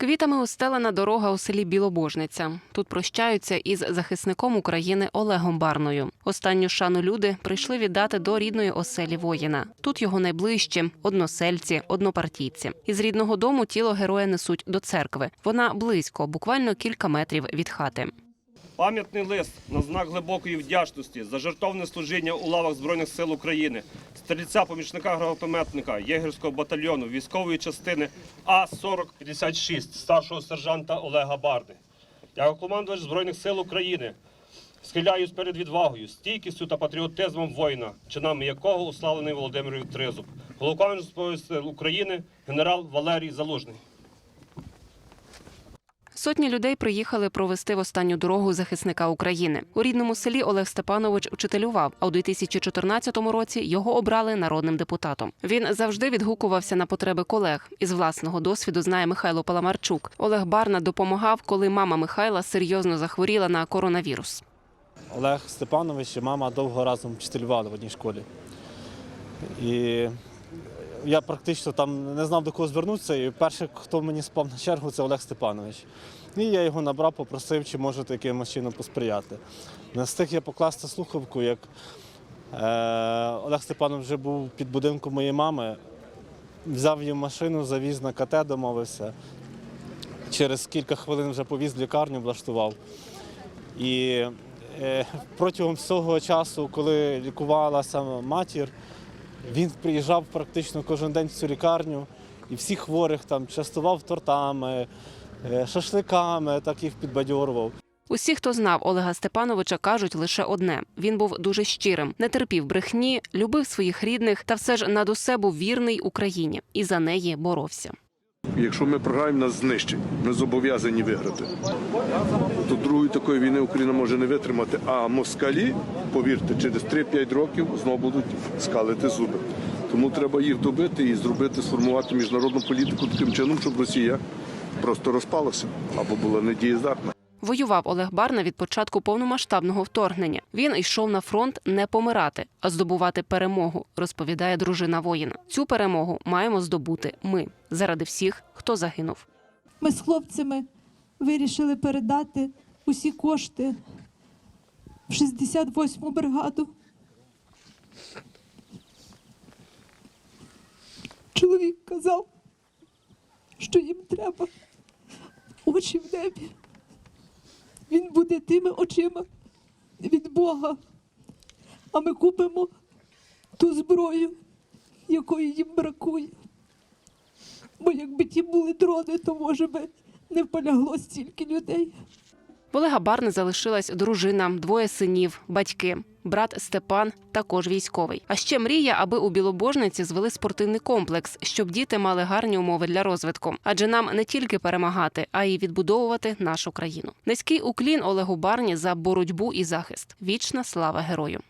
Квітами устелена дорога у селі Білобожниця. Тут прощаються із захисником України Олегом Барною. Останню шану люди прийшли віддати до рідної оселі воїна. Тут його найближчі односельці, однопартійці. Із рідного дому тіло героя несуть до церкви. Вона близько, буквально кілька метрів від хати. Пам'ятний лист на знак глибокої вдячності за жертовне служіння у лавах Збройних сил України, стрільця помічника гранатометника єгерського батальйону військової частини А-4056 старшого сержанта Олега Барди. Як командувач Збройних сил України схиляюсь перед відвагою, стійкістю та патріотизмом воїна, чинами якого уславлений Володимир Тризуб, головкомандувач Збройних сил України, генерал Валерій Залужний. Сотні людей приїхали провести в останню дорогу захисника України. У рідному селі Олег Степанович учителював, а у 2014 році його обрали народним депутатом. Він завжди відгукувався на потреби колег. Із власного досвіду знає Михайло Паламарчук. Олег Барна допомагав, коли мама Михайла серйозно захворіла на коронавірус. Олег Степанович і мама довго разом вчителювали в одній школі. І я практично там не знав до кого звернутися. І перший, хто мені спав на чергу, це Олег Степанович. І я його набрав, попросив, чи можете якимось чином посприяти. Не встиг я покласти слухавку, як е, Олег Степанович вже був під будинком моєї мами, взяв її машину, завіз на КТ, домовився. Через кілька хвилин вже повіз лікарню, влаштував. І е, протягом всього часу, коли лікувалася матір, він приїжджав практично кожен день в цю лікарню і всіх хворих там частував тортами, е, шашликами, так їх підбадьорував. Усі, хто знав Олега Степановича, кажуть лише одне: він був дуже щирим, не терпів брехні, любив своїх рідних та все ж над усе був вірний Україні і за неї боровся. Якщо ми програємо, нас знищать. Ми зобов'язані виграти. То другої такої війни Україна може не витримати. А москалі, повірте, через 3-5 років знову будуть скалити зуби. Тому треба їх добити і зробити, сформувати міжнародну політику таким чином, щоб Росія просто розпалася або була недієздатна. Воював Олег Барна від початку повномасштабного вторгнення. Він йшов на фронт не помирати, а здобувати перемогу, розповідає дружина воїна. Цю перемогу маємо здобути ми заради всіх, хто загинув. Ми з хлопцями вирішили передати усі кошти в 68-му бригаду. Чоловік казав, що їм треба очі в небі. Він буде тими очима від Бога, а ми купимо ту зброю, якої їм бракує. Бо якби ті були дрони, то може би не полягло стільки людей. В Олега Барни залишилась дружина, двоє синів, батьки. Брат Степан також військовий. А ще мрія, аби у Білобожниці звели спортивний комплекс, щоб діти мали гарні умови для розвитку. Адже нам не тільки перемагати, а й відбудовувати нашу країну. Низький уклін Олегу Барні за боротьбу і захист. Вічна слава герою.